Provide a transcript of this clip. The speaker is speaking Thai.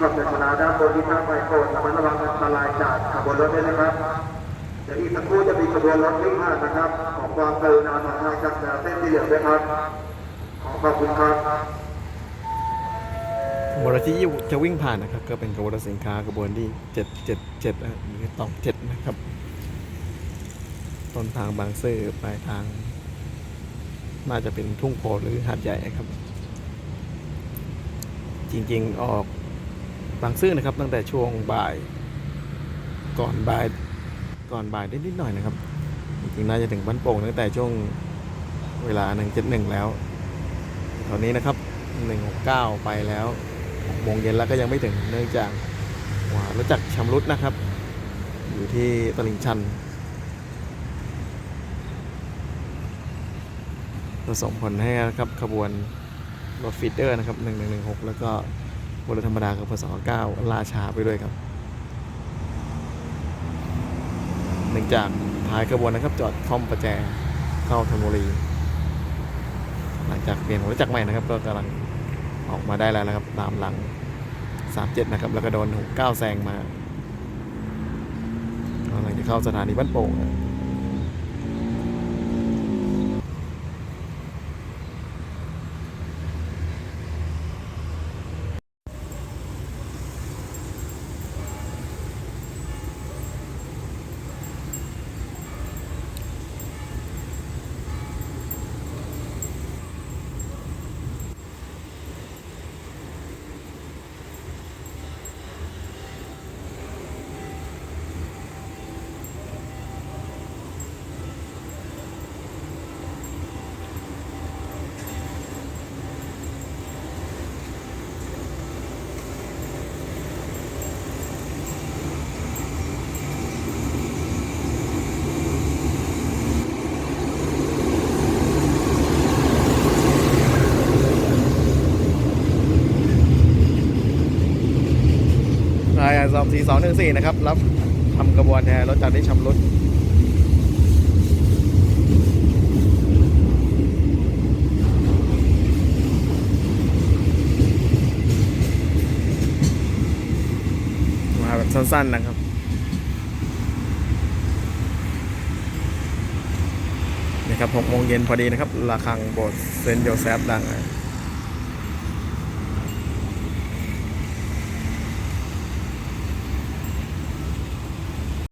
ขอบจากนาด้านบนที่ท่าไปโปรดระมัดระวังอันตรายจากขบวนรถด้วยนะครับเดี๋ยวอีกสักครู่จะมีขบวนรถวิ่งผ่านนะครับขอความกรุณาทางทางจากแนวเส้นสีเหลืองด้วยครับขอขอบคุณครับขบวนรถที่จะวิ่งผ่านนะครับ ก็เป็นขบวนรถสินค้าขบวนที่เจ็ดเจ็ดเจ็ดนะหรือตองเจ็ดนะครับต้นทางบางซื่อปลายทาง น่าจะเป็นทุ่งโพหรือหาดใหญ่ครับ จริงๆออก บางซื่อนะครับ ตั้งแต่ช่วงบ่ายก่อนบ่ายก่อนบ่ายได้นิดหน่อยนะครับจริงๆน่าจะถึงบ้านโป่งตั้งแต่ช่วงเวลาหนึ่งเจ็ดหนึ่งแล้วตอนนี้นะครับหนึ่งหกเก้าไปแล้วหกโมงเย็นแล้วก็ยังไม่ถึงเนื่องจากว่ารถจักรชำรุดนะครับ อยู่ที่ตลิ่งชันส่งผลให้นะครับขบวนรถฟีดเดอร์นะครับ1116แล้วก็ บนรถธรรมดากับพศ9ลาชาไปด้วยครับเนื่องจากท้ายขบวนนะครับ จอดคล่อมประแจเข้าธนบุรี หลังจากเปลี่ยนหัวจักรใหม่นะครับ ก็กำลังออกมาได้แล้วนะครับ ตามหลัง 37 นะครับ แล้วก็โดน 69 แซงมากำลังจะเข้าสถานีบ้านโป่งนะ สอบสี่สองหนึ่งสี่นะครับ รับทำกระบวนแทนรถจักรที่ชำรุดมาแบบสั้นๆนะครับนะครับหกโมงเย็นพอดีนะครับระฆังโบสถ์เซนต์โยเซฟดังนะ